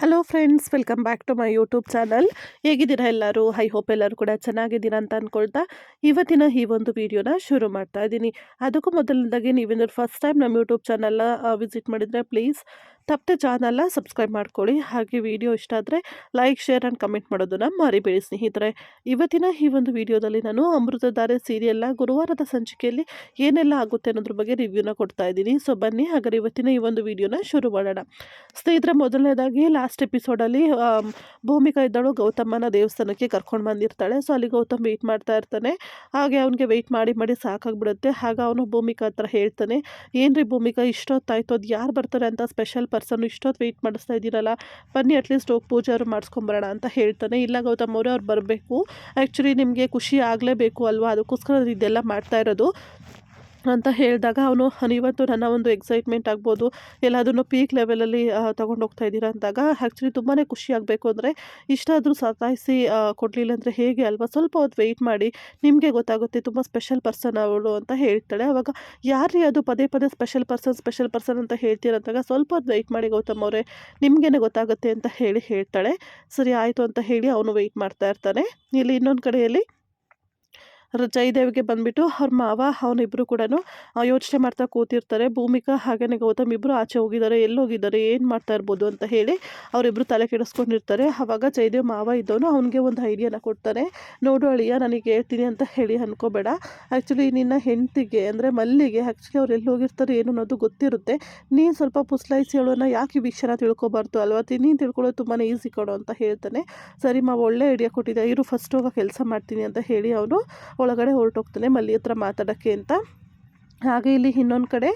Hello friends welcome back to my YouTube channel ಹೇಗಿದ್ದೀರಾ ಎಲ್ಲರೂ? I hope ಎಲ್ಲರೂ ಕೂಡ ಚೆನ್ನಾಗಿದ್ದೀರಾ ಅಂತ ಅಂದ್ಕೊಳ್ತಾ ಇವತ್ತಿನ ಈ ಒಂದು ವಿಡಿಯೋನ ಶುರು ಮಾಡ್ತಾ ಇದ್ದೀನಿ. ಅದಕ್ಕೂ ಮೊದಲನೇದಾಗಿ ನೀವೇನಾದ್ರು ಫಸ್ಟ್ ಟೈಮ್ ನಮ್ಮ ಯೂಟ್ಯೂಬ್ ಚಾನಲ್ನ ವಿಸಿಟ್ ಮಾಡಿದರೆ ಪ್ಲೀಸ್ ತಪ್ಪದೆ ಚಾನಲ್ನ ಸಬ್ಸ್ಕ್ರೈಬ್ ಮಾಡ್ಕೊಳ್ಳಿ. ಹಾಗೆ ವಿಡಿಯೋ ಇಷ್ಟ ಆದರೆ ಲೈಕ್, ಶೇರ್ ಆ್ಯಂಡ್ ಕಮೆಂಟ್ ಮಾಡೋದನ್ನು ಮರಿಬೇಡಿ ಸ್ನೇಹಿತರೆ. ಇವತ್ತಿನ ಈ ಒಂದು ವಿಡಿಯೋದಲ್ಲಿ ನಾನು ಅಮೃತಧಾರೆ ಸೀರಿಯಲ್ನ ಗುರುವಾರದ ಸಂಚಿಕೆಯಲ್ಲಿ ಏನೆಲ್ಲ ಆಗುತ್ತೆ ಅನ್ನೋದ್ರ ಬಗ್ಗೆ ರಿವ್ಯೂನ ಕೊಡ್ತಾ ಇದ್ದೀನಿ. ಸೊ, ಬನ್ನಿ, ಹಾಗಾದ್ರೆ ಇವತ್ತಿನ ಈ ಒಂದು ವಿಡಿಯೋನ ಶುರು ಮಾಡೋಣ. ಸ್ನೇಹಿತರೆ, ಮೊದಲನೇದಾಗಿ ಲಾಸ್ಟ್ ಎಪಿಸೋಡಲ್ಲಿ ಭೂಮಿಕಾ ಇದ್ದಾಳು ಗೌತಮನ ದೇವಸ್ಥಾನಕ್ಕೆ ಕರ್ಕೊಂಡು ಬಂದಿರ್ತಾಳೆ. ಸೊ, ಅಲ್ಲಿ ಗೌತಮ್ ವೆಯ್ಟ್ ಮಾಡ್ತಾ ಇರ್ತಾನೆ. ಹಾಗೆ ಅವನಿಗೆ ವೆಯ್ಟ್ ಮಾಡಿ ಮಾಡಿ ಸಾಕಾಗ್ಬಿಡುತ್ತೆ. ಹಾಗೆ ಅವನು ಭೂಮಿಕಾ ಹತ್ರ ಹೇಳ್ತಾನೆ, ಏನ್ರಿ ಭೂಮಿಕಾ, ಇಷ್ಟೊತ್ತಾಯ್ತು, ಅದು ಯಾರು ಬರ್ತಾರೆ ಅಂತ ಸ್ಪೆಷಲ್ ಪರ್ಸನ್ ಇಷ್ಟೊತ್ತು ವೆಯ್ಟ್ ಮಾಡಿಸ್ತಾ ಇದ್ದೀರಲ್ಲ, ಬನ್ನಿ ಅಟ್ಲೀಸ್ಟ್ ಹೋಗಿ ಪೂಜಾರು ಮಾಡಿಸ್ಕೊಂಬರೋಣ ಅಂತ ಹೇಳ್ತಾನೆ. ಇಲ್ಲ ಗೌತಮ್ ಅವರೇ, ಅವ್ರು ಬರಬೇಕು. ಆ್ಯಕ್ಚುಲಿ ನಿಮಗೆ ಖುಷಿ ಆಗಲೇಬೇಕು ಅಲ್ವಾ? ಅದಕ್ಕೋಸ್ಕರ ಇದೆಲ್ಲ ಮಾಡ್ತಾ ಇರೋದು. ಅಂತ ಹೇಳಿದಾಗ ಅವನು ಇವತ್ತು ನನ್ನ ಒಂದು ಎಕ್ಸೈಟ್ಮೆಂಟ್ ಆಗ್ಬೋದು. ಎಲ್ಲದನ್ನು ಪೀಕ್ ಲೆವೆಲಲ್ಲಿ ತೊಗೊಂಡು ಹೋಗ್ತಾ ಇದ್ದೀರಾ? ಅಂದಾಗ ಆ್ಯಕ್ಚುಲಿ ತುಂಬಾ ಖುಷಿ ಆಗಬೇಕು ಅಂದರೆ, ಇಷ್ಟಾದರೂ ಸತಾಯಿಸಿ ಕೊಡಲಿಲ್ಲ ಅಂದರೆ ಹೇಗೆ ಅಲ್ವಾ? ಸ್ವಲ್ಪ ಹೊತ್ತು ವೆಯ್ಟ್ ಮಾಡಿ. ನಿಮಗೆ ಗೊತ್ತಾಗುತ್ತೆ, ತುಂಬ ಸ್ಪೆಷಲ್ ಪರ್ಸನ್ ಅವಳು ಅಂತ ಹೇಳ್ತಾಳೆ. ಅವಾಗ ಯಾರೇ ಅದು? ಪದೇ ಪದೇ ಸ್ಪೆಷಲ್ ಪರ್ಸನ್ ಸ್ಪೆಷಲ್ ಪರ್ಸನ್ ಅಂತ ಹೇಳ್ತೀರಂತಾಗ ಸ್ವಲ್ಪ ಹೊತ್ತು ವೆಯ್ಟ್ ಮಾಡಿ ಗೌತಮ್ ಅವರೇ. ನಿಮಗೇನೆ ಗೊತ್ತಾಗುತ್ತೆ ಅಂತ ಹೇಳಿ ಹೇಳ್ತಾಳೆ. ಸರಿ, ಆಯಿತು ಅಂತ ಹೇಳಿ ಅವನು ವೆಯ್ಟ್ ಮಾಡ್ತಾ ಇರ್ತಾನೆ. ಇಲ್ಲಿ ಇನ್ನೊಂದು ಕಡೆಯಲ್ಲಿ ಜಯದೇವಿಗೆ ಬಂದ್ಬಿಟ್ಟು ಅವ್ರ ಮಾವ ಅವನಿಬ್ರು ಕೂಡ ಯೋಚನೆ ಮಾಡ್ತಾ ಕೂತಿರ್ತಾರೆ. ಭೂಮಿಕಾ ಹಾಗೆಯೇ ಗೌತಮ್ ಇಬ್ಬರು ಆಚೆ ಹೋಗಿದ್ದಾರೆ ಎಲ್ಲಿ ಹೋಗಿದ್ದಾರೆ ಏನು ಮಾಡ್ತಾ ಇರ್ಬೋದು ಅಂತ ಹೇಳಿ ಅವರಿಬ್ಬರು ತಲೆ ಕೆಡಿಸ್ಕೊಂಡಿರ್ತಾರೆ. ಆವಾಗ ಜಯದೇವ್ ಮಾವ ಇದ್ದವನು ಅವನಿಗೆ ಒಂದು ಐಡಿಯಾನ ಕೊಡ್ತಾನೆ. ನೋಡು ಅಳಿಯ ನನಗೆ ಹೇಳ್ತೀನಿ ಅಂತ ಹೇಳಿ ಅನ್ಕೋಬೇಡ. ಆ್ಯಕ್ಚುಲಿ ನಿನ್ನ ಹೆಂಡತಿಗೆ, ಅಂದರೆ ಮಲ್ಲಿಗೆ ಆ್ಯಕ್ಚುಲಿ ಅವ್ರು ಎಲ್ಲಿ ಹೋಗಿರ್ತಾರೆ ಏನು ಅನ್ನೋದು ಗೊತ್ತಿರುತ್ತೆ. ನೀನು ಸ್ವಲ್ಪ ಪುಸ್ಲಾಯಿಸಿ ಹೇಳೋಣ ಯಾಕೆ ಈ ವಿಷಯನ ತಿಳ್ಕೊಬಾರ್ದು ಅಲ್ವಾ? ನೀನು ತಿಳ್ಕೊಳ್ಳೋದು ತುಂಬಾ ಈಸಿ ಕೊಡು ಅಂತ ಹೇಳ್ತಾನೆ. ಸರಿ ಮಾವ, ಒಳ್ಳೆ ಐಡಿಯಾ ಕೊಟ್ಟಿದ್ದೆ ಇವರು ಫಸ್ಟ್ ಹೋಗೋ ಕೆಲಸ ಮಾಡ್ತೀನಿ ಅಂತ ಹೇಳಿ ಅವನು ಒಳಗಡೆ ಹೊರಟೋಗ್ತಾನೆ ಮಲ್ಲಿ ಹತ್ರ ಮಾತಾಡೋಕ್ಕೆ ಅಂತ. ಹಾಗೆ ಇಲ್ಲಿ ಇನ್ನೊಂದು ಕಡೆ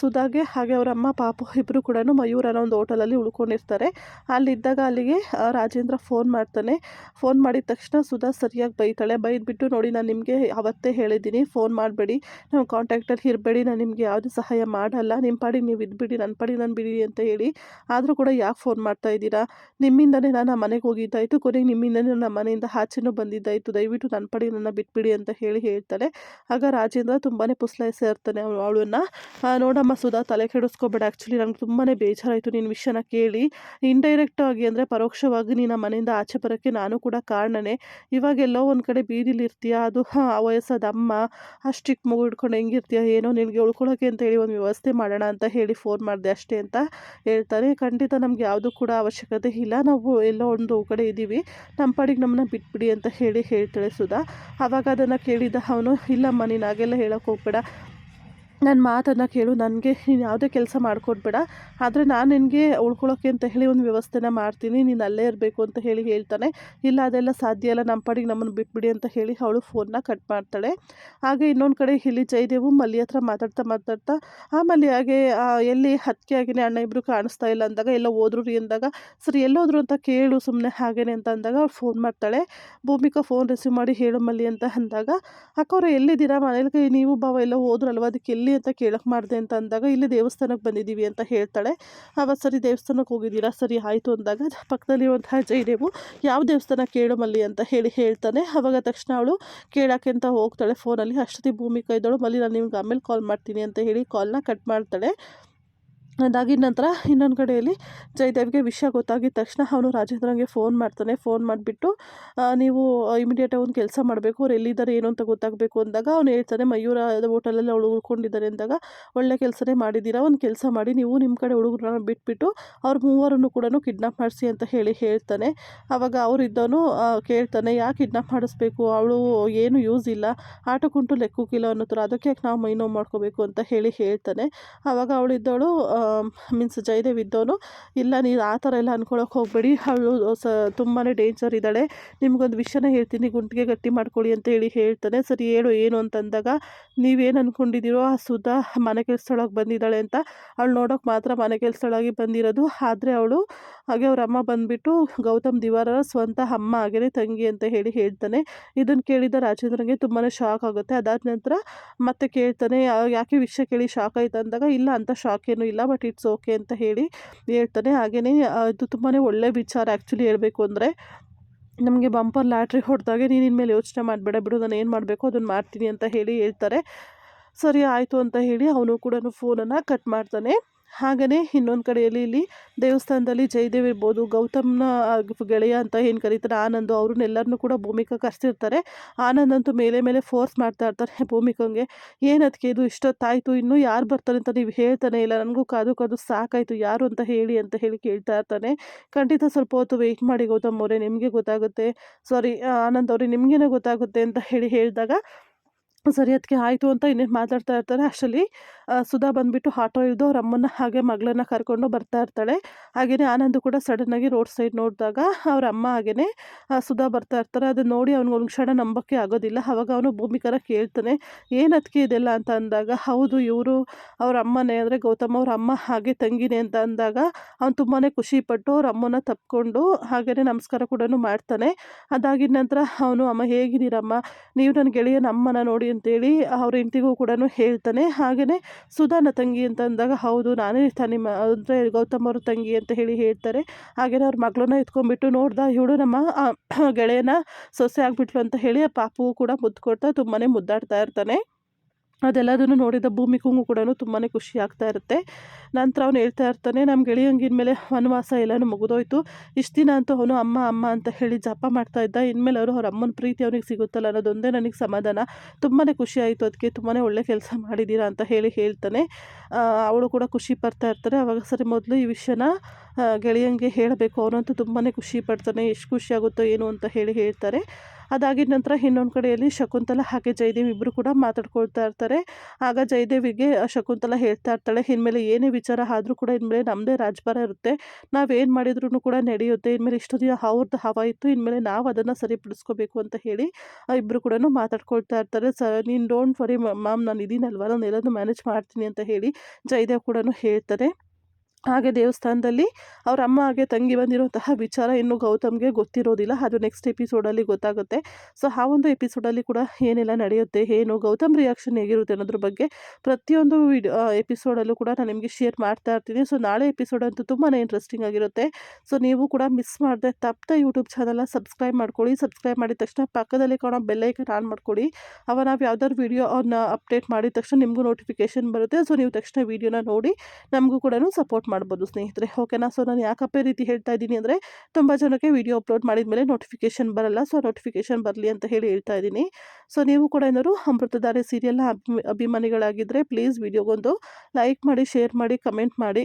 ಸುಧಾಗೆ ಹಾಗೆ ಅವರ ಅಮ್ಮ, ಪಾಪು ಇಬ್ಬರು ಕೂಡ ಮಯೂರ ಅನ್ನೋ ಒಂದು ಹೋಟೆಲಲ್ಲಿ ಉಳ್ಕೊಂಡಿರ್ತಾರೆ. ಅಲ್ಲಿದ್ದಾಗ ಅಲ್ಲಿಗೆ ರಾಜೇಂದ್ರ ಫೋನ್ ಮಾಡ್ತಾನೆ. ಫೋನ್ ಮಾಡಿದ ತಕ್ಷಣ ಸುಧಾ ಸರಿಯಾಗಿ ಬೈತಾಳೆ. ಬೈದ್ಬಿಟ್ಟು, ನೋಡಿ, ನಾನು ನಿಮಗೆ ಅವತ್ತೇ ಹೇಳಿದ್ದೀನಿ. ಫೋನ್ ಮಾಡಬೇಡಿ. ನಾವು ಕಾಂಟ್ಯಾಕ್ಟಲ್ಲಿ ಇರಬೇಡಿ. ನಾನು ನಿಮಗೆ ಯಾವುದೇ ಸಹಾಯ ಮಾಡಲ್ಲ. ನಿಮ್ಮ ಪಾಡಿಗೆ ನೀವು ಇದ್ಬಿಡಿ. ನನ್ನ ಪಾಡಿಗೆ ನಾನು ಬಿಡಿ ಅಂತ ಹೇಳಿ. ಆದರೂ ಕೂಡ ಯಾಕೆ ಫೋನ್ ಮಾಡ್ತಾ ಇದ್ದೀರಾ? ನಿಮ್ಮಿಂದನೇ ನಾನು ಮನೆಗೆ ಹೋಗಿದ್ದಾಯಿತು. ಕೊನೆಗೆ ನಿಮ್ಮಿಂದನೇ ನನ್ನ ಮನೆಯಿಂದ ಆಚೆನೂ ಬಂದಿದ್ದಾಯಿತು. ದಯವಿಟ್ಟು ನನ್ನ ಪಾಡಿಗೆ ನನ್ನ ಬಿಟ್ಬಿಡಿ ಅಂತ ಹೇಳಿ ಹೇಳ್ತಾಳೆ. ಆಗ ರಾಜೇಂದ್ರ ತುಂಬಾ ಪುಸ್ತಕ ಸೇರ್ತಾನೆ ಅವಳನ್ನ. ನೋಡಮ್ಮ ಸುಧಾ, ತಲೆ ಕೆಡಿಸ್ಕೋಬೇಡ. ಆ್ಯಕ್ಚುಲಿ ನಂಗೆ ತುಂಬಾ ಬೇಜಾರಾಯಿತು ನಿನ್ನ ವಿಷಯನ ಕೇಳಿ. ಇಂಡೈರೆಕ್ಟಾಗಿ ಅಂದರೆ ಪರೋಕ್ಷವಾಗಿ ನೀನು ಮನೆಯಿಂದ ಆಚೆ ಬರೋಕ್ಕೆ ನಾನು ಕೂಡ ಕಾರಣನೇ. ಇವಾಗೆಲ್ಲೋ ಒಂದು ಕಡೆ ಬೀದಿಲಿ ಇರ್ತೀಯ? ಅದು, ಹಾಂ, ಆ ವಯಸ್ಸಾದ ಅಮ್ಮ. ಅಷ್ಟು ಚಿಕ್ಕ ಮಗು ಹಿಡ್ಕೊಂಡು ಹೆಂಗಿರ್ತೀಯ? ಏನೋ ನಿನಗೆ ಉಳ್ಕೊಳ್ಳೋಕೆ ಅಂತ ಹೇಳಿ ಒಂದು ವ್ಯವಸ್ಥೆ ಮಾಡೋಣ ಅಂತ ಹೇಳಿ ಫೋನ್ ಮಾಡಿದೆ ಅಷ್ಟೇ ಅಂತ ಹೇಳ್ತಾರೆ. ಖಂಡಿತ ನಮಗೆ ಯಾವುದೂ ಕೂಡ ಅವಶ್ಯಕತೆ ಇಲ್ಲ. ನಾವು ಎಲ್ಲೋ ಒಂದು ಕಡೆ ಇದ್ದೀವಿ ನಮ್ಮ ಪಾಡಿಗೆ ನಮ್ಮನ್ನ ಬಿಟ್ಬಿಡಿ ಅಂತ ಹೇಳಿ ಹೇಳ್ತಾಳೆ ಸುಧಾ. ಆವಾಗ ಅದನ್ನು ಕೇಳಿದ ಅವನು, ಇಲ್ಲಮ್ಮ, ನೀನು ಹಾಗೆಲ್ಲ ಹೇಳೋಕೆ ಹೋಗ್ಬೇಡ. ನನ್ನ ಮಾತನ್ನು ಕೇಳು, ನನಗೆ ನೀನು ಯಾವುದೇ ಕೆಲಸ ಮಾಡಿಕೊಡ್ಬೇಡ. ಆದರೆ ನಾನು ನಿನಗೆ ಉಳ್ಕೊಳ್ಳೋಕೆ ಅಂತ ಹೇಳಿ ಒಂದು ವ್ಯವಸ್ಥೆನ ಮಾಡ್ತೀನಿ, ನೀನು ಅಲ್ಲೇ ಇರಬೇಕು ಅಂತ ಹೇಳಿ ಹೇಳ್ತಾನೆ. ಇಲ್ಲ, ಅದೆಲ್ಲ ಸಾಧ್ಯ ಇಲ್ಲ ನಮ್ಮ ಪಾಡಿಗೆ ನಮ್ಮನ್ನು ಬಿಟ್ಬಿಡಿ ಅಂತ ಹೇಳಿ ಅವಳು ಫೋನ್ನ ಕಟ್ ಮಾಡ್ತಾಳೆ. ಹಾಗೆ ಇನ್ನೊಂದು ಕಡೆ ಇಲ್ಲಿ ಜಯದೇವು ಮಲ್ಲಿ ಹತ್ರ ಮಾತಾಡ್ತಾ ಮಾತಾಡ್ತಾ ಆಮೇಲೆ ಹಾಗೆ ಎಲ್ಲಿ ಹತ್ತಿಗೆ ಆಗಿನೇ ಅಣ್ಣ ಇಬ್ಬರು ಕಾಣಿಸ್ತಾ ಇಲ್ಲ ಅಂದಾಗ, ಎಲ್ಲ ಹೋದ್ರು ರೀ ಅಂದಾಗ, ಸರಿ ಎಲ್ಲೋದ್ರು ಅಂತ ಕೇಳು ಸುಮ್ಮನೆ ಹಾಗೇನೆ ಅಂತ ಅಂದಾಗ ಅವ್ಳು ಫೋನ್ ಮಾಡ್ತಾಳೆ. ಭೂಮಿಕಾ ಫೋನ್ ರಿಸೀವ್ ಮಾಡಿ, ಹೇಳು ಮಲ್ಲಿ ಅಂತ ಅಂದಾಗ, ಅಕ್ಕವ್ರು, ಎಲ್ಲಿದ್ದೀರಾ ಮನೇಲಿ? ನೀವು ಬಾವ ಎಲ್ಲ ಹೋದ್ರಲ್ವ? ಅದಕ್ಕೆ ಎಲ್ಲಿ ಅಂತ ಕೇಳಕ್ಕೆ ಮಾಡಿದೆ ಅಂತ ಅಂದಾಗ, ಇಲ್ಲಿ ದೇವಸ್ಥಾನಕ್ಕೆ ಬಂದಿದ್ದೀವಿ ಅಂತ ಹೇಳ್ತಾಳೆ. ಆವಾಗ ಸರಿ ದೇವಸ್ಥಾನಕ್ಕೆ ಹೋಗಿದ್ದೀರಾ? ಸರಿ, ಆಯಿತು ಅಂದಾಗ ಪಕ್ಕದಲ್ಲಿರುವಂತಹ ಜೈದೇವು ಯಾವ ದೇವಸ್ಥಾನ ಕೇಳು ಮಲ್ಲಿ ಅಂತ ಹೇಳಿ ಹೇಳ್ತಾನೆ. ಅವಾಗ ತಕ್ಷಣ ಅವಳು ಕೇಳೋಕ್ಕೆ ಅಂತ ಹೋಗ್ತಾಳೆ ಫೋನಲ್ಲಿ. ಅಷ್ಟೊತ್ತಿ ಭೂಮಿ ಕೈದಳು, ಮಲ್ಲಿ, ನಾನು ನಿಮ್ಗೆ ಆಮೇಲೆ ಕಾಲ್ ಮಾಡ್ತೀನಿ ಅಂತ ಹೇಳಿ ಕಾಲ್ನ ಕಟ್ ಮಾಡ್ತಾಳೆ. ಅದಾಗಿದ ನಂತರ ಇನ್ನೊಂದು ಕಡೆಯಲ್ಲಿ ಜಯದೇವ್ಗೆ ವಿಷಯ ಗೊತ್ತಾಗಿದ ತಕ್ಷಣ ಅವನು ರಾಜೇಂದ್ರಂಗೆ ಫೋನ್ ಮಾಡ್ತಾನೆ. ಫೋನ್ ಮಾಡಿಬಿಟ್ಟು ನೀವು ಇಮಿಡಿಯೇಟಾಗಿ ಒಂದು ಕೆಲಸ ಮಾಡಬೇಕು. ಅವ್ರು ಎಲ್ಲಿದ್ದಾರೆ ಏನು ಅಂತ ಗೊತ್ತಾಗಬೇಕು ಅಂದಾಗ ಅವ್ನು ಹೇಳ್ತಾನೆ, ಮಯೂರ ಹೋಟೆಲಲ್ಲಿ ಅವಳು ಉಳ್ಕೊಂಡಿದ್ದಾರೆ ಅಂದಾಗ, ಒಳ್ಳೆ ಕೆಲಸನೇ ಮಾಡಿದ್ದೀರಾ ಒಂದು ಕೆಲಸ ಮಾಡಿ, ನೀವು ನಿಮ್ಮ ಕಡೆ ಹುಡುಗರನ್ನ ಬಿಟ್ಬಿಟ್ಟು ಅವ್ರ ಮೂವರನ್ನು ಕೂಡ ಕಿಡ್ನಾಪ್ ಮಾಡಿಸಿ ಅಂತ ಹೇಳಿ ಹೇಳ್ತಾನೆ. ಆವಾಗ ಅವರಿದ್ದವನು ಕೇಳ್ತಾನೆ, ಯಾಕೆ ಕಿಡ್ನಾಪ್ ಮಾಡಿಸ್ಬೇಕು? ಅವಳು ಏನು ಯೂಸ್ ಇಲ್ಲ. ಆಟಕ್ಕುಂಟು ಲೆಕ್ಕಕ್ಕಿಲ್ಲ ಅನ್ನೋ ಥರ, ಅದಕ್ಕೆ ಯಾಕೆ ನಾವು ಮೈ ಮಾಡ್ಕೋಬೇಕು? ಅಂತ ಹೇಳಿ ಹೇಳ್ತಾನೆ. ಆವಾಗ ಅವಳಿದ್ದವಳು ಮೀನ್ಸ್ ಜಯದೇವ್ ಇದ್ದವನು, ಇಲ್ಲ ನೀವು ಆ ಥರ ಎಲ್ಲ ಅಂದ್ಕೊಳಕ್ಕೆ ಹೋಗಬೇಡಿ, ಅವಳು ಸ ತುಂಬಾ ಡೇಂಜರ್ ಇದ್ದಾಳೆ, ನಿಮಗೊಂದು ವಿಷಯನ ಹೇಳ್ತೀನಿ, ಗುಂಟಿಗೆ ಗಟ್ಟಿ ಮಾಡ್ಕೊಳ್ಳಿ ಅಂತ ಹೇಳಿ ಹೇಳ್ತಾನೆ, ಸರಿ ಹೇಳು ಏನು ಅಂತಂದಾಗ ನೀವೇನು ಅಂದ್ಕೊಂಡಿದ್ದೀರೋ ಆ ಸುಧಾ ಮನೆ ಕೆಲಸದೊಳಗೆ ಬಂದಿದ್ದಾಳೆ ಅಂತ, ಅವಳು ನೋಡೋಕೆ ಮಾತ್ರ ಮನೆ ಕೆಲಸದೊಳಗೆ ಬಂದಿರೋದು, ಆದರೆ ಅವಳು, ಹಾಗೆ ಅವ್ರ ಅಮ್ಮ ಬಂದುಬಿಟ್ಟು ಗೌತಮ್ ದಿವಾರರ ಸ್ವಂತ ಅಮ್ಮ ಹಾಗೆಯೇ ತಂಗಿ ಅಂತ ಹೇಳಿ ಹೇಳ್ತಾನೆ ಇದನ್ನು ಕೇಳಿದ ರಾಜೇಂದ್ರನಿಗೆ ತುಂಬಾ ಶಾಕ್ ಆಗುತ್ತೆ, ಅದಾದ ನಂತರ ಮತ್ತೆ ಕೇಳ್ತಾನೆ ಯಾಕೆ ವಿಷಯ ಕೇಳಿ ಶಾಕ್ ಆಯ್ತು ಅಂದಾಗ, ಇಲ್ಲ ಅಂತ ಶಾಕ್ ಏನೂ ಇಲ್ಲ ಬಟ್ ಇಟ್ಸ್ ಓಕೆ ಅಂತ ಹೇಳಿ ಹೇಳ್ತಾನೆ. ಹಾಗೆಯೇ ಇದು ತುಂಬಾ ಒಳ್ಳೆ ವಿಚಾರ ಆ್ಯಕ್ಚುಲಿ ಹೇಳಬೇಕು ಅಂದರೆ, ನಮಗೆ ಬಂಪರ್ ಲ್ಯಾಟ್ರಿ ಹೊಡೆದಾಗೆ ನೀನು ಇನ್ಮೇಲೆ ಯೋಚನೆ ಮಾಡಬೇಡ ಬಿಡು, ನಾನು ಏನು ಮಾಡಬೇಕು ಅದನ್ನು ಮಾಡ್ತೀನಿ ಅಂತ ಹೇಳಿ ಹೇಳ್ತಾರೆ. ಸರಿ, ಆಯಿತು ಅಂತ ಹೇಳಿ ಅವನು ಕೂಡ ಫೋನನ್ನು ಕಟ್ ಮಾಡ್ತಾನೆ. ಹಾಗೆಯೇ ಇನ್ನೊಂದು ಕಡೆಯಲ್ಲಿ ಇಲ್ಲಿ ದೇವಸ್ಥಾನದಲ್ಲಿ ಜಯದೇವ್ ಇರ್ಬೋದು, ಗೌತಮ್ನ ಗೆಳೆಯ ಅಂತ ಏನು ಕರೀತಾರೆ, ಆನಂದು ಅವ್ರನ್ನೆಲ್ಲರನ್ನೂ ಕೂಡ ಭೂಮಿಕಾ ಕರೆಸಿರ್ತಾರೆ. ಆನಂದ್ ಅಂತೂ ಮೇಲೆ ಮೇಲೆ ಫೋರ್ಸ್ ಮಾಡ್ತಾ ಇರ್ತಾರೆ ಭೂಮಿಕಂಗೆ. ಏನದಕ್ಕೆ ಇದು ಇಷ್ಟೊತ್ತಾಯಿತು, ಇನ್ನೂ ಯಾರು ಬರ್ತಾರೆ ಅಂತ ನೀವು ಹೇಳ್ತಾನೆ ಇಲ್ಲ, ನನಗೂ ಕಾದು ಕಾದು ಸಾಕಾಯಿತು, ಯಾರು ಅಂತ ಹೇಳಿ ಅಂತ ಹೇಳಿ ಕೇಳ್ತಾ ಇರ್ತಾನೆ. ಖಂಡಿತ ಸ್ವಲ್ಪ ಹೊತ್ತು ವೆಯ್ಟ್ ಮಾಡಿ ಗೌತಮ್ ಅವರೇ, ನಿಮಗೆ ಗೊತ್ತಾಗುತ್ತೆ. ಸಾರಿ ಆನಂದ್ ಅವರೇ, ನಿಮಗೇನೆ ಗೊತ್ತಾಗುತ್ತೆ ಅಂತ ಹೇಳಿ ಹೇಳಿದಾಗ ಸರಿ ಅದಕ್ಕೆ ಆಯಿತು ಅಂತ ಇನ್ನೇನು ಮಾತಾಡ್ತಾ ಇರ್ತಾರೆ. ಆ್ಯಕ್ಚುಲಿ ಸುಧಾ ಬಂದುಬಿಟ್ಟು ಆಟೋ ಇಳಿದು ಅವ್ರ ಅಮ್ಮನ ಹಾಗೆ ಮಗಳನ್ನ ಕರ್ಕೊಂಡು ಬರ್ತಾ ಇರ್ತಾಳೆ. ಹಾಗೆಯೇ ಆನಂದ್ ಕೂಡ ಸಡನ್ನಾಗಿ ರೋಡ್ ಸೈಡ್ ನೋಡಿದಾಗ ಅವ್ರ ಅಮ್ಮ ಹಾಗೆಯೇ ಸುಧಾ ಬರ್ತಾ ಇರ್ತಾರೆ. ಅದನ್ನ ನೋಡಿ ಅವ್ನಿಗೆ ಒಂದು ಕ್ಷಣ ನಂಬೋಕ್ಕೆ ಆಗೋದಿಲ್ಲ. ಅವಾಗ ಅವನು ಭೂಮಿಕರ ಕೇಳ್ತಾನೆ, ಏನು ಅದಕ್ಕೆ ಇದೆಲ್ಲ? ಅಂತ ಅಂದಾಗ, ಹೌದು, ಇವರು ಅವ್ರ ಅಮ್ಮನೇ. ಅಂದರೆ ಗೌತಮ್ ಅವ್ರ ಅಮ್ಮ ಹಾಗೆ ತಂಗಿನೇ ಅಂತ ಅಂದಾಗ, ಅವ್ನು ತುಂಬಾ ಖುಷಿಪಟ್ಟು ಅವ್ರ ಅಮ್ಮನ ತಪ್ಪಿಕೊಂಡು ಹಾಗೆಯೇ ನಮಸ್ಕಾರ ಕೂಡ ಮಾಡ್ತಾನೆ. ಅದಾಗಿದ ನಂತರ ಅವನು, ಅಮ್ಮ, ಹೇಗಿದ್ದೀರಮ್ಮ? ನೀವು ನನ್ನ ಗೆಳೆಯನ ಅಮ್ಮನ ನೋಡಿ ಅಂತೇಳಿ ಅವ್ರ ಹೆಂಡ್ತಿಗೂ ಕೂಡ ಹೇಳ್ತಾನೆ. ಹಾಗೆಯೇ ಸುಧಾನ ತಂಗಿ ಅಂತ ಅಂದಾಗ, ಹೌದು, ನಾನೇ ನಿಮ್ಮ ಅಂದರೆ ಗೌತಮ್ ಅವ್ರ ತಂಗಿ ಅಂತ ಹೇಳಿ ಹೇಳ್ತಾರೆ. ಹಾಗೆಯೇ ಅವ್ರ ಮಗಳನ್ನ ಎತ್ಕೊಂಡ್ಬಿಟ್ಟು ನೋಡ್ದ, ಇವಳು ನಮ್ಮ ಗೆಳೆಯನ ಸೊಸೆ ಆಗಿಬಿಟ್ಲು ಅಂತ ಹೇಳಿ ಆ ಪಾಪು ಕೂಡ ಮುದ್ದು ಕೊಡ್ತಾ ತುಂಬಾ ಮುದ್ದಾಡ್ತಾ ಇರ್ತಾನೆ. ಅದೆಲ್ಲದನ್ನು ನೋಡಿದ ಭೂಮಿ ಕುಂಗು ಕೂಡ ತುಂಬಾ ಖುಷಿ ಆಗ್ತಾ ಇರುತ್ತೆ. ನಂತರ ಅವನು ಹೇಳ್ತಾ ಇರ್ತಾನೆ ನಮ್ಮ ಗೆಳೆಯಂಗಿನ ಮೇಲೆ ವನವಾಸ ಎಲ್ಲನೂ ಮುಗಿದೋಯ್ತು. ಇಷ್ಟು ದಿನ ಅಂತೂ ಅವನು ಅಮ್ಮ ಅಮ್ಮ ಅಂತ ಹೇಳಿ ಜಪ ಮಾಡ್ತಾ ಇದ್ದ. ಇನ್ಮೇಲೆ ಅವರು ಅವ್ರ ಅಮ್ಮನ ಪ್ರೀತಿ ಅವನಿಗೆ ಸಿಗುತ್ತಲ್ಲ ಅನ್ನೋದೊಂದೇ ನನಗೆ ಸಮಾಧಾನ. ತುಂಬಾ ಖುಷಿ ಆಯಿತು ಅದಕ್ಕೆ ತುಂಬಾ ಒಳ್ಳೆ ಕೆಲಸ ಮಾಡಿದ್ದೀರಾ ಅಂತ ಹೇಳಿ ಹೇಳ್ತಾನೆ. ಅವಳು ಕೂಡ ಖುಷಿ ಪಡ್ತಾ ಇರ್ತಾರೆ. ಅವಾಗ ಸರಿ ಮೊದಲು ಈ ವಿಷಯನ ಗೆಳೆಯಂಗೆ ಹೇಳಬೇಕು. ಅವನಂತೂ ತುಂಬಾ ಖುಷಿ ಪಡ್ತಾನೆ. ಎಷ್ಟು ಖುಷಿಯಾಗುತ್ತೋ ಏನು ಅಂತ ಹೇಳಿ ಹೇಳ್ತಾರೆ. ಅದಾಗಿದ ನಂತರ ಇನ್ನೊಂದು ಕಡೆಯಲ್ಲಿ ಶಕುಂತಲ ಹಾಗೆ ಜಯದೇವ್ ಇಬ್ಬರು ಕೂಡ ಮಾತಾಡ್ಕೊಳ್ತಾ ಇರ್ತಾರೆ. ಆಗ ಜಯದೇವಿಗೆ ಶಕುಂತಲಾ ಹೇಳ್ತಾ ಇರ್ತಾಳೆ, ಇನ್ಮೇಲೆ ಏನೇ ವಿಚಾರ ಆದರೂ ಕೂಡ ಇನ್ಮೇಲೆ ನಮ್ಮದೇ ರಾಜಭಾರ ಇರುತ್ತೆ. ನಾವೇನು ಮಾಡಿದ್ರೂ ಕೂಡ ನಡೆಯುತ್ತೆ. ಇನ್ಮೇಲೆ ಇಷ್ಟು ದಿನ ಅವ್ರದ್ದು ಹವ ಇತ್ತು. ಇನ್ಮೇಲೆ ನಾವು ಅದನ್ನು ಸರಿಪಡಿಸ್ಕೋಬೇಕು ಅಂತ ಹೇಳಿ ಇಬ್ಬರು ಕೂಡ ಮಾತಾಡ್ಕೊಳ್ತಾ ಇರ್ತಾರೆ. ಸ, ನೀನು ಡೋಂಟ್ ವರಿ ಮ್ಯಾಮ್ ನಾನು ಇದೀನಲ್ವ? ನಾನು ಎಲ್ಲನೂ ಮ್ಯಾನೇಜ್ ಮಾಡ್ತೀನಿ ಅಂತ ಹೇಳಿ ಜಯದೇವ್ ಕೂಡ ಹೇಳ್ತಾರೆ. ಹಾಗೆ ದೇವಸ್ಥಾನದಲ್ಲಿ ಅವ್ರ ಅಮ್ಮ ಹಾಗೆ ತಂಗಿ ಬಂದಿರುವಂತಹ ವಿಚಾರ ಇನ್ನು ಗೌತಮ್ಗೆ ಗೊತ್ತಿರೋದಿಲ್ಲ. ಅದು ನೆಕ್ಸ್ಟ್ ಎಪಿಸೋಡಲ್ಲಿ ಗೊತ್ತಾಗುತ್ತೆ. ಸೊ ಆ ಒಂದು ಎಪಿಸೋಡಲ್ಲಿ ಕೂಡ ಏನೆಲ್ಲ ನಡೆಯುತ್ತೆ, ಏನು, ಗೌತಮ್ ರಿಯಾಕ್ಷನ್ ಹೇಗಿರುತ್ತೆ ಅನ್ನೋದ್ರ ಬಗ್ಗೆ ಪ್ರತಿಯೊಂದು ವಿಡಿಯೋ ಎಪಿಸೋಡಲ್ಲೂ ಕೂಡ ನಾನು ನಿಮಗೆ ಶೇರ್ ಮಾಡ್ತಾ ಇರ್ತೀನಿ. ಸೊ ನಾಳೆ ಎಪಿಸೋಡ್ ಅಂತೂ ತುಂಬಾ ಇಂಟ್ರೆಸ್ಟಿಂಗ್ ಆಗಿರುತ್ತೆ. ಸೊ ನೀವು ಕೂಡ ಮಿಸ್ ಮಾಡದೆ ತಪ್ಪದೆ ಯೂಟ್ಯೂಬ್ ಚಾನಲ್ನ ಸಬ್ಸ್ಕ್ರೈಬ್ ಮಾಡ್ಕೊಳ್ಳಿ. ಸಬ್ಸ್ಕ್ರೈಬ್ ಮಾಡಿದ ತಕ್ಷಣ ಪಕ್ಕದಲ್ಲಿ ಕಾಣೋ ಬೆಲ್ಲೈಕನ್ ಆನ್ ಮಾಡ್ಕೊಳ್ಳಿ. ಅವ ನಾವು ಯಾವ್ದಾದ್ರು ವಿಡಿಯೋ ಅವ್ರನ್ನ ಅಪ್ಡೇಟ್ ಮಾಡಿದ ತಕ್ಷಣ ನಿಮಗೂ ನೋಟಿಫಿಕೇಶನ್ ಬರುತ್ತೆ. ಸೊ ನೀವು ತಕ್ಷಣ ವೀಡಿಯೋನ ನೋಡಿ ನಮಗೂ ಕೂಡ ಸಪೋರ್ಟ್ ಮಾಡ್ಬೋದು ಸ್ನೇಹಿತರೆ. ಓಕೆನಾ ಸೊ ನಾನು ಯಾಕಪ್ಪ ರೀತಿ ಹೇಳ್ತಾ ಇದ್ದೀನಿ ಅಂದರೆ, ತುಂಬ ಜನಕ್ಕೆ ವೀಡಿಯೋ ಅಪ್ಲೋಡ್ ಮಾಡಿದ ಮೇಲೆ ನೋಟಿಫಿಕೇಶನ್ ಬರಲ್ಲ. ಸೊ ನೋಟಿಫಿಕೇಶನ್ ಬರಲಿ ಅಂತ ಹೇಳಿ ಹೇಳ್ತಾ ಇದ್ದೀನಿ. ಸೊ ನೀವು ಕೂಡ ಏನಾದ್ರು ಅಮೃತಧಾರೆ ಸೀರಿಯಲ್ನ ಅಭಿ ಅಭಿಮಾನಿಗಳಾಗಿದ್ದರೆ ಪ್ಲೀಸ್ ವಿಡಿಯೋಗೊಂದು ಲೈಕ್ ಮಾಡಿ ಶೇರ್ ಮಾಡಿ ಕಮೆಂಟ್ ಮಾಡಿ.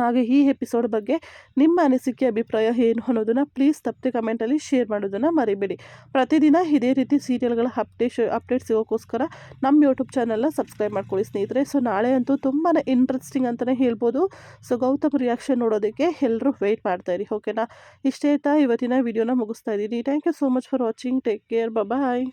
ಹಾಗೆ ಈ ಎಪಿಸೋಡ್ ಬಗ್ಗೆ ನಿಮ್ಮ ಅನಿಸಿಕೆ, ಅಭಿಪ್ರಾಯ ಏನು ಅನ್ನೋದನ್ನು ಪ್ಲೀಸ್ ತಪ್ಪದೆ ಕಮೆಂಟಲ್ಲಿ ಶೇರ್ ಮಾಡೋದನ್ನು ಮರಿಬೇಡಿ. ಪ್ರತಿದಿನ ಇದೇ ರೀತಿ ಸೀರಿಯಲ್ಗಳ ಅಪ್ಡೇಟ್ ಅಪ್ಡೇಟ್ ಸಿಗೋಕ್ಕೋಸ್ಕರ ನಮ್ಮ ಯೂಟ್ಯೂಬ್ ಚಾನಲ್ನ ಸಬ್ಸ್ಕ್ರೈಬ್ ಮಾಡ್ಕೊಳ್ಳಿ ಸ್ನೇಹಿತರೆ. ಸೊ ನಾಳೆ ಅಂತೂ ತುಂಬಾ ಇಂಟ್ರೆಸ್ಟಿಂಗ್ ಅಂತಲೇ ಹೇಳ್ಬೋದು. ಸೊ ಗೌತಮ್ ರಿಯಾಕ್ಷನ್ ನೋಡೋದಕ್ಕೆ ಎಲ್ಲರೂ ವೆಯ್ಟ್ ಮಾಡ್ತಾಯಿರಿ ಓಕೆನಾ ಇಷ್ಟೇ ಆಯ್ತಾ? ಇವತ್ತಿನ ವಿಡಿಯೋನ ಮುಗಿಸ್ತಾ ಇದ್ದೀನಿ. Thank you so much for watching take care bye